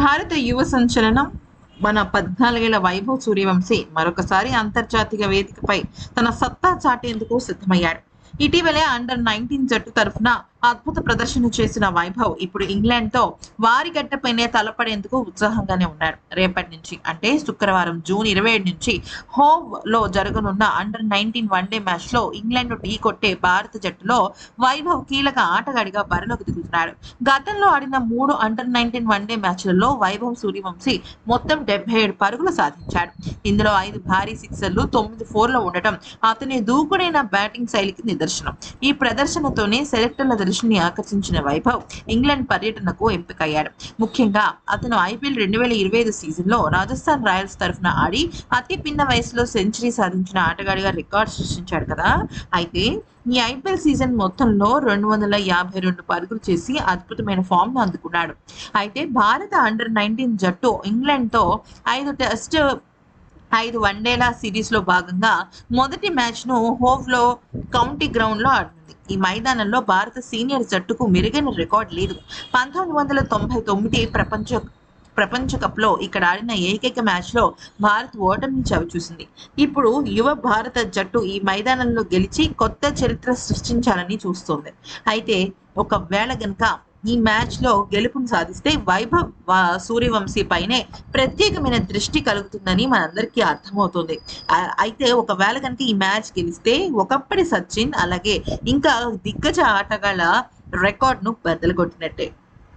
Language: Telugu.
భారత యువ సంచలనం మన పద్నాలుగేళ్ళ వైభవ్ సూర్యవంశీ మరొకసారి అంతర్జాతీయ వేదికపై తన సత్తా చాటేందుకు సిద్ధమయ్యాడు. ఇటీవలే అండర్ నైన్టీన్ జట్టు తరఫున అద్భుత ప్రదర్శన చేసిన వైభవ్ ఇప్పుడు ఇంగ్లాండ్తో వారి గట్టపైనే తలపడేందుకు ఉత్సాహంగానే ఉన్నాడు. రేపటి నుంచి అంటే శుక్రవారం జూన్ ఇరవై ఏడు నుంచి హోవ్లో జరగనున్న అండర్ నైన్టీన్ వన్డే మ్యాచ్లో ఇంగ్లాండ్ ఢీ కొట్టే భారత జట్టులో వైభవ్ కీలక ఆటగాడిగా బరిలోకి దిగుతున్నాడు. గతంలో ఆడిన మూడు అండర్ నైన్టీన్ వన్డే మ్యాచ్లలో వైభవ్ సూర్యవంశీ మొత్తం డెబ్బై ఏడు పరుగులు సాధించాడు. ఇందులో ఐదు భారీ సిక్సర్లు తొమ్మిది ఫోర్లు ఉండటం అతని దూకుడైన బ్యాటింగ్ శైలికి నిదర్శనం. ఈ ప్రదర్శనతోనే సెలెక్టర్ల దృష్టిని ఆకర్షించిన వైభవ్ ఇంగ్లాండ్ పర్యటనకు ఎంపికయ్యాడు. ముఖ్యంగా అతను ఐపీఎల్ రెండు వేల ఇరవై ఐదు సీజన్లో రాజస్థాన్ రాయల్స్ తరఫున ఆడి అతి పిన్న వయసులో సెంచరీ సాధించిన ఆటగాడిగా రికార్డ్ సృష్టించాడు కదా. అయితే ఈ ఐపీఎల్ సీజన్ మొత్తంలో రెండు వందల యాభై రెండు పరుగులు చేసి అద్భుతమైన ఫామ్ను అందుకున్నాడు. అయితే భారత అండర్ నైన్టీన్ జట్టు ఇంగ్లాండ్తో ఐదు టెస్ట్ ఐదు వన్డేల సిరీస్లో భాగంగా మొదటి మ్యాచ్ను హోవ్లో హోవ్లో కౌంటీ గ్రౌండ్లో ఆడింది. ఈ మైదానంలో భారత సీనియర్ జట్టుకు మెరుగైన రికార్డు లేదు. పంతొమ్మిది వందల తొంభై తొమ్మిది ప్రపంచ ప్రపంచ కప్లో ఇక్కడ ఆడిన ఏకైక మ్యాచ్లో భారత్ ఓటమిని చవిచూసింది. ఇప్పుడు యువ భారత జట్టు ఈ మైదానంలో గెలిచి కొత్త చరిత్ర సృష్టించాలని చూస్తోంది. అయితే ఒకవేళ గనుక ఈ మ్యాచ్లో గెలుపును సాధిస్తే వైభవ్ సూర్యవంశీ పైనే ప్రత్యేకమైన దృష్టి కలుగుతుందని మనందరికీ అర్థమవుతుంది. అయితే ఒకవేళ కనుక ఈ మ్యాచ్ గెలిస్తే ఒకప్పటి సచిన్ అలాగే ఇంకా దిగ్గజ ఆటగాళ్ళ రికార్డ్ను బద్దలు కొట్టినట్టే.